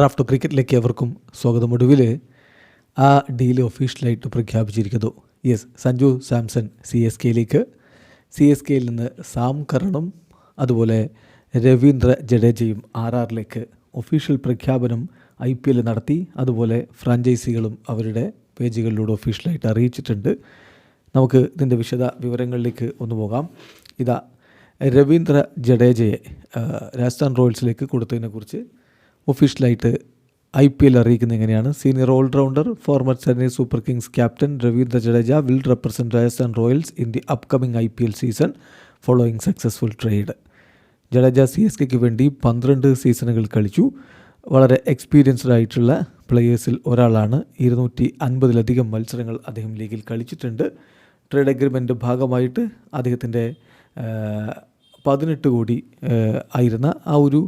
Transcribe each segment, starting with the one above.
റാഫ്റ്റോ ക്രിക്കറ്റിലേക്ക് അവർക്കും സ്വാഗതം. ഒടുവിൽ ആ ഡീൽ ഒഫീഷ്യലായിട്ട് പ്രഖ്യാപിച്ചിരിക്കുന്നു. Yes Sanju Samson C S കെയിലേക്ക് സി എസ് കെയിൽ നിന്ന് സാം കരണും അതുപോലെ രവീന്ദ്ര ജഡേജയും ആർ ആറിലേക്ക് ഒഫീഷ്യൽ പ്രഖ്യാപനം ഐ പി എൽ നടത്തി. അതുപോലെ ഫ്രാഞ്ചൈസികളും അവരുടെ പേജുകളിലൂടെ ഒഫീഷ്യലായിട്ട് അറിയിച്ചിട്ടുണ്ട്. നമുക്ക് ഇതിന്റെ വിശദ വിവരങ്ങളിലേക്ക് ഒന്ന് പോകാം. ഇതാ രവീന്ദ്ര ജഡേജയെ രാജസ്ഥാൻ റോയൽസിലേക്ക് കൊടുത്തതിനെക്കുറിച്ച് ഒഫീഷ്യലായിട്ട് ഐ പി എൽ അറിയിക്കുന്നത് എങ്ങനെയാണ്? Senior all-rounder former Chennai Super Kings captain Ravindra Jadeja will represent Rajasthan Royals in the upcoming I P L season following successful trade Jadeja C S കെക്ക് വേണ്ടി പന്ത്രണ്ട് സീസണുകൾ കളിച്ചു. വളരെ എക്സ്പീരിയൻസ്ഡ് ആയിട്ടുള്ള പ്ലെയേഴ്സിൽ ഒരാളാണ്. ഇരുന്നൂറ്റി അൻപതിലധികം മത്സരങ്ങൾ അദ്ദേഹം ലീഗിൽ കളിച്ചിട്ടുണ്ട്. ട്രേഡ് അഗ്രിമെന്റ് ഭാഗമായിട്ട് അദ്ദേഹത്തിന്റെ പതിനെട്ട് കോടി ആയിരുന്ന ആ ഒരു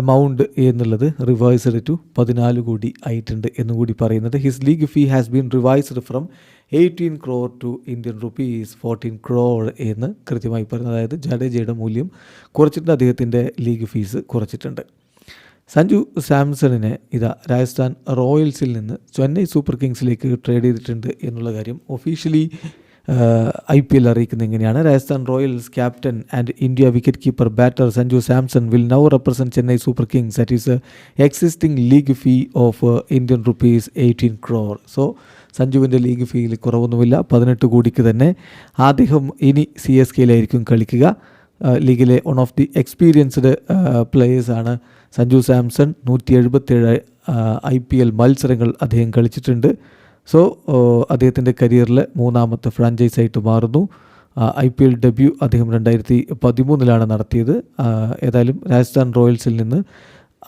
എമൗണ്ട് എന്നുള്ളത് റിവൈസ്ഡ് ടു പതിനാല് കോടി ആയിട്ടുണ്ട് എന്നുകൂടി പറയുന്നത്. His league fee has been revised from eighteen crore to Indian rupees fourteen crore എന്ന് കൃത്യമായി പറയുന്നത്. അതായത് ജഡേജയുടെ മൂല്യം കുറച്ചിട്ടുണ്ട് അദ്ദേഹത്തിന്റെ ലീഗ് ഫീസ് കുറച്ചിട്ടുണ്ട്. സഞ്ജു സാംസണിനെ ഇതാ രാജസ്ഥാൻ റോയൽസിൽ നിന്ന് ചെന്നൈ സൂപ്പർ കിങ്സിലേക്ക് ട്രേഡ് ചെയ്തിട്ടുണ്ട് എന്നുള്ള കാര്യം ഒഫീഷ്യലി ഐ പി എൽ അറിയിക്കുന്നത് എങ്ങനെയാണ്? Rajasthan Royals captain and India wicket keeper batter Sanju Samson will now represent Chennai Super Kings at his existing league fee of Indian rupees eighteen crore so സഞ്ജുവിന്റെ ലീഗ് ഫീയിൽ കുറവൊന്നുമില്ല. പതിനെട്ട് കോടിക്ക് തന്നെ അദ്ദേഹം ഇനി സി എസ് കെയിലായിരിക്കും കളിക്കുക. ലീഗിലെ വൺ ഓഫ് ദി എക്സ്പീരിയൻസ്ഡ് പ്ലേയേഴ്സാണ് സഞ്ജു സാംസൺ. നൂറ്റി എഴുപത്തേഴ് ഐ പി എൽ മത്സരങ്ങൾ അദ്ദേഹം കളിച്ചിട്ടുണ്ട്. സോ അദ്ദേഹത്തിന്റെ കരിയറിൽ മൂന്നാമത്തെ ഫ്രാഞ്ചൈസ് ആയിട്ട് മാറുന്നു ഐ പി എൽ ഡെബ്യൂ അദ്ദേഹം രണ്ടായിരത്തി പതിമൂന്നിലാണ് നടത്തിയത് ഏതായാലും രാജസ്ഥാൻ റോയൽസിൽ നിന്ന്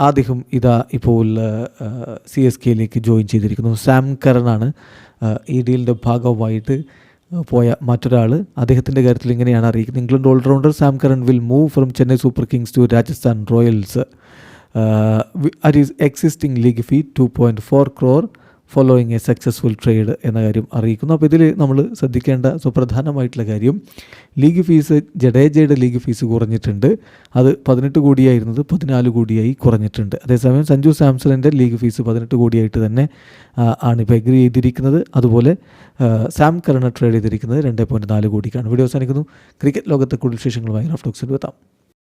അദ്ദേഹം ഇതാ ഇപ്പോൾ സി എസ് കെയിലേക്ക് ജോയിൻ ചെയ്തിരിക്കുന്നു. സാം കരണാണ് ഈ ഡീലിന്റെ ഭാഗമായിട്ട് പോയ മറ്റൊരാൾ അദ്ദേഹത്തിന്റെ കാര്യത്തിൽ ഇങ്ങനെയാണ് അറിയിക്കുന്നത്? England all-rounder Sam Curran will move from Chennai Super Kings to Rajasthan Royals at his existing league fee two point four crore following a successful trade എന്ന കാര്യം അറിയിക്കുന്നു. അപ്പോൾ ഇതിൽ നമ്മൾ ശ്രദ്ധിക്കേണ്ട സുപ്രധാനമായിട്ടുള്ള കാര്യം ലീഗ് ഫീസ് ജഡേജയുടെ ലീഗ് ഫീസ് കുറഞ്ഞിട്ടുണ്ട്. അത് പതിനെട്ട് കോടിയായിരുന്നത് പതിനാല് കോടിയായി കുറഞ്ഞിട്ടുണ്ട്. അതേസമയം സഞ്ജു സാംസണിന്റെ ലീഗ് ഫീസ് പതിനെട്ട് കോടിയായിട്ട് തന്നെ ആണ് ഇപ്പോൾ എഗ്രി ചെയ്തിരിക്കുന്നത്. അതുപോലെ സാം കരണ ട്രേഡ് ചെയ്തിരിക്കുന്നത് രണ്ട് പോയിന്റ് നാല് കോടിക്കാണ്. വീഡിയോ അവസാനിക്കുന്നു. ക്രിക്കറ്റ് ലോകത്തെ കൂടുതൽ വിശേഷങ്ങളുമായി ടോക്സിൽ എത്താം